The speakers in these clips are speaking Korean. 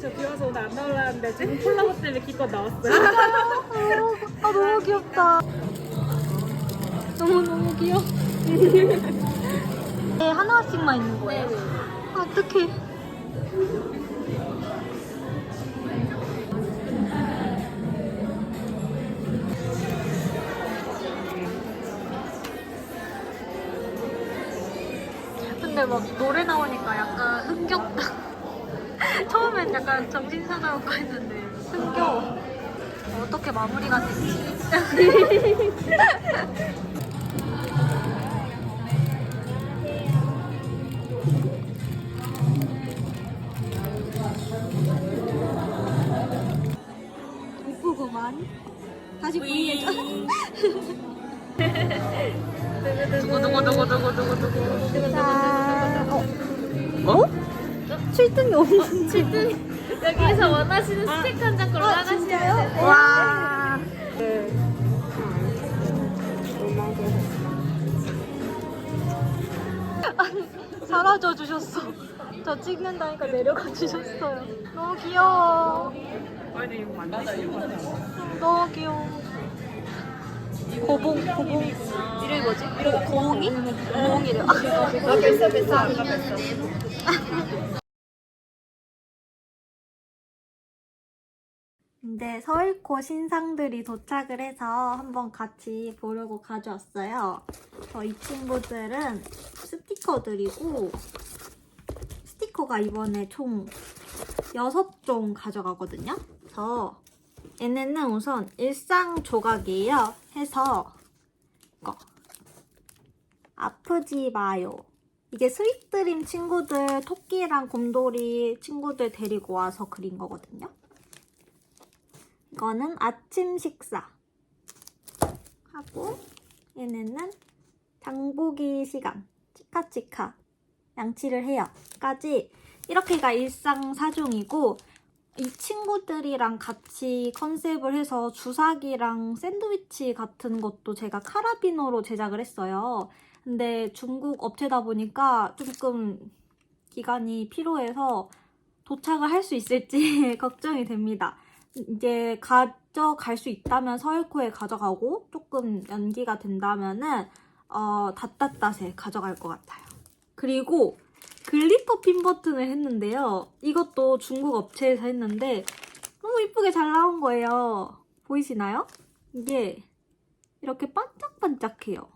저 비와서 오늘 안 나올라는데 지금 콜라보 때문에 기껏 나왔어요. 아 너무 귀엽다. 너무 너무 귀여워. 네 하나씩만 있는 거예요. 아, 어떡해. 근데 막 노래 나오니까 약간 흥겹다. 처음엔 약간 정신 사나울까 했는데 흥겨워. 어떻게 마무리가 됐지? 이쁘구만. 다시 V해줘. 두구두구두구두구두구두구. 자, 어? 어? 7등이 없는 7등. 여기서 원하시는 스티커 한장 걸어 나가시면 돼요. 와. 아니, 사라져 주셨어. 저 찍는다니까 내려가 주셨어요. 너무 귀여워. 아니 이거 만드시는 거 같아요. 너무 귀여워. 고봉, 고봉. 이름이 뭐지? 고, 고봉이? 고봉이래요. 아, 아 뺐어 뺐어. 근데 서울코 신상들이 도착을 해서 한번 같이 보려고 가져왔어요. 저이 친구들은 스티커들이고 스티커가 이번에 총 6종 가져가거든요. 그래서 얘네는 우선 일상 조각이에요. 해서 이거 아프지 마요. 이게 스윗드림 친구들 토끼랑 곰돌이 친구들 데리고 와서 그린 거거든요. 이거는 아침 식사 하고 얘네는 장보기 시간 치카치카 양치를 해요 까지 이렇게가 일상 사종이고 이 친구들이랑 같이 컨셉을 해서 주사기랑 샌드위치 같은 것도 제가 카라비노로 제작을 했어요. 근데 중국 업체다 보니까 조금 기간이 필요해서 도착을 할 수 있을지 걱정이 됩니다. 이제 가져갈 수 있다면 서울코에 가져가고 조금 연기가 된다면은 어, 닷닷닷에 가져갈 것 같아요. 그리고 글리터 핀 버튼을 했는데요. 이것도 중국 업체에서 했는데 너무 이쁘게 잘 나온 거예요. 보이시나요? 이게 이렇게 반짝반짝해요.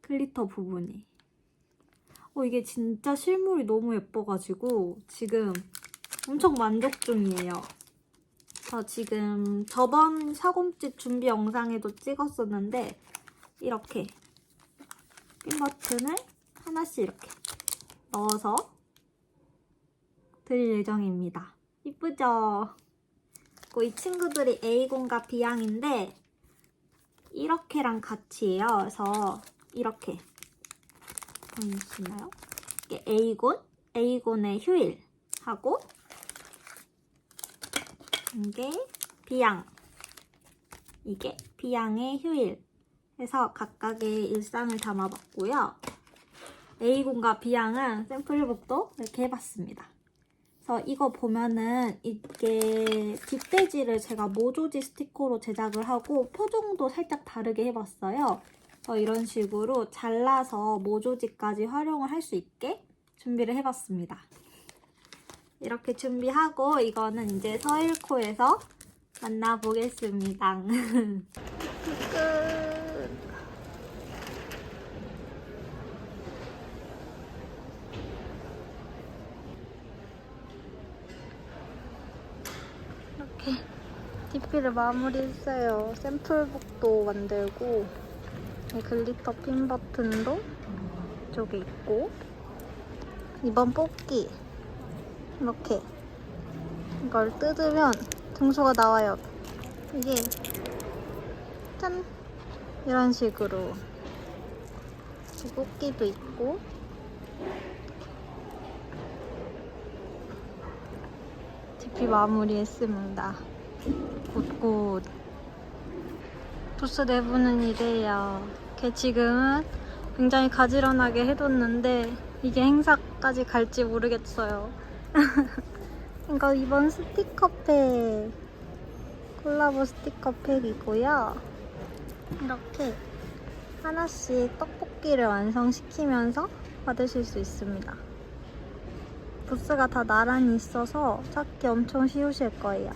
글리터 부분이. 어, 이게 진짜 실물이 너무 예뻐가지고 지금 엄청 만족 중이에요. 저 지금 저번 사곰집 준비 영상에도 찍었었는데 이렇게 핀 버튼을 하나씩 이렇게 넣어서 드릴 예정입니다. 이쁘죠? 이 친구들이 A군과 B양인데 이렇게랑 같이예요. 그래서 이렇게 보이시나요? 이게 A군, A군의 휴일 하고 이게 비양 이게 비양의 휴일 해서 각각의 일상을 담아봤고요. A군과 B양은 샘플북도 이렇게 해봤습니다. 그래서 이거 보면은 이게 뒷돼지를 제가 모조지 스티커로 제작을 하고 표정도 살짝 다르게 해봤어요. 그래서 이런 식으로 잘라서 모조지까지 활용을 할 수 있게 준비를 해봤습니다. 이렇게 준비하고 이거는 이제 서일코에서 만나보겠습니다. 끝. 이렇게 DP를 마무리했어요. 샘플북도 만들고 이 글리터 핀 버튼도 이쪽에 있고 이번 뽑기 이렇게 이걸 뜯으면 등수가 나와요. 이게 짠 이런 식으로 뽑기도 있고 DP 마무리했습니다. 굿굿 부스 내부는 이래요. 걔 지금은 굉장히 가지런하게 해뒀는데 이게 행사까지 갈지 모르겠어요. 이거 이번 스티커팩 콜라보 스티커팩이고요. 이렇게 하나씩 떡볶이를 완성시키면서 받으실 수 있습니다. 부스가 다 나란히 있어서 찾기 엄청 쉬우실 거예요.